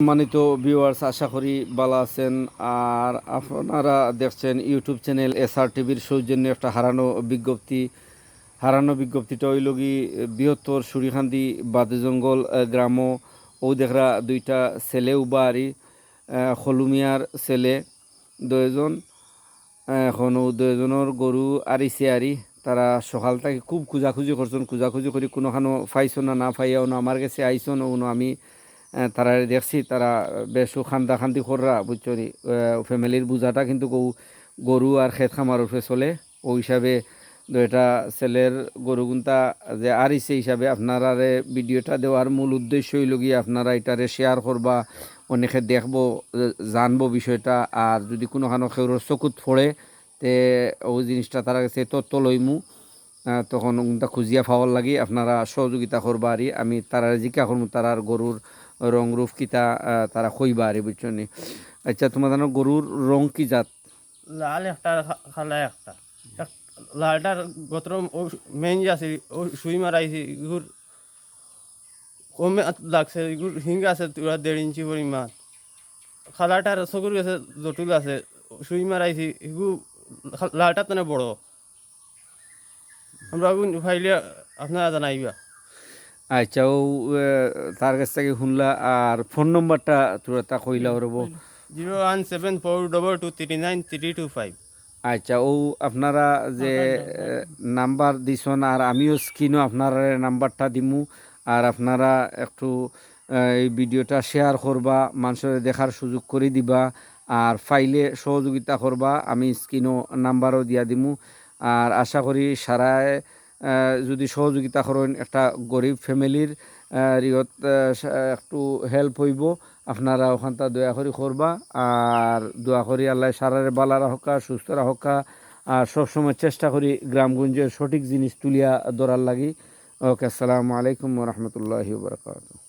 সম্মানিত ভিউয়ার্স আশা করি ভালো আছেন। আর আপনারা দেখছেন ইউটিউব চ্যানেল এসআর টিভির সৌজন্য একটা হারানো বিজ্ঞপ্তি। হারানো বিজ্ঞপ্তিটা হইল কি বৃহত্তর সুরিখান্দি জঙ্গল গ্রাম। ও দেখরা দুইটা ছেলে উবারি হলুমিয়ার ছেলে দুজন এখন দুজনের গরু আরিছে আরি তারা সকাল থেকে খুব খোঁজাখুঁজি করছেন। খোঁজাখুঁজি করি কোনোখানো পাইছো না না পাইয়াও না, আমার কাছে আইসন ও আমি তারা দেখছি, তারা বেশ খান্দা খান্দি কররা বুঝছ ফ্যামিলির বোঝাটা কিন্তু গরু আর খেত খামার উপরে চলে। ও হিসাবে দুইটা ছেলের গরুগুনটা যে আরিছে হিসাবে আপনারা ভিডিওটা দেওয়ার মূল উদ্দেশ্য হইল গিয়ে আপনারা এটারে শেয়ার করবা, অনেকে দেখব জানব বিষয়টা। আর যদি কোনোখানো খেউর চকুত পড়ে, তে ও জিনিসটা তারা কাছে তত্ত্ব লইমু। তখন ওটা খুঁজিয়া পাওয়ার লাগি আপনারা সহযোগিতা করবা আরি আমি তারা জিজ্ঞা করব তারার গরুর রং রূপ কিতা তারা কইবা আরি বুঝছ নি? আচ্ছা জানো গরুর রং কি জাত? লাল একটা খালা একটা। এক- লালটার গতর যে আছে, ও সুই মারাইছি এগুর কমে লাগছে এগুর হিং আছে তুরা দেড় ইঞ্চি পরিমাণ। খালাটার চকুর গেছে জটিল আছে, সুই মারাইছি খা- লালটা তো বড়। আমরা এগু ফাইলে আপনারা জানাইবা? আচ্ছা ও তার কাছ থেকে শুনলা আর ফোন নম্বরটা তোরা তা কইলা রব zero one seven four double two three nine three two five. আচ্ছা ও আপনারা যে নাম্বার দিছন আর আমিও স্ক্রিনও আপনার নাম্বারটা দিমু আর আপনারা একটু এই ভিডিওটা শেয়ার করবা মানুষের দেখার সুযোগ করে দিবা আর ফাইলে সহযোগিতা করবা আমি স্ক্রিনও নাম্বারও দিয়া দিমু। আর আশা করি সারায় যদি সহযোগিতা করেন একটা গরিব ফ্যামিলির রিয়ত একটু হেল্প হইব, আপনারা ওখানটা দয়া করি করবা। আর দোয়া করি আল্লাহ সারারে বালা রাহকা সুস্থ রাহকা আর সবসময় চেষ্টা করি গ্রামগঞ্জের সঠিক জিনিস তুলিয়া ধরার লাগি। ওকে, আসসালামু আলাইকুম রহমতুল্লাহি বারকাত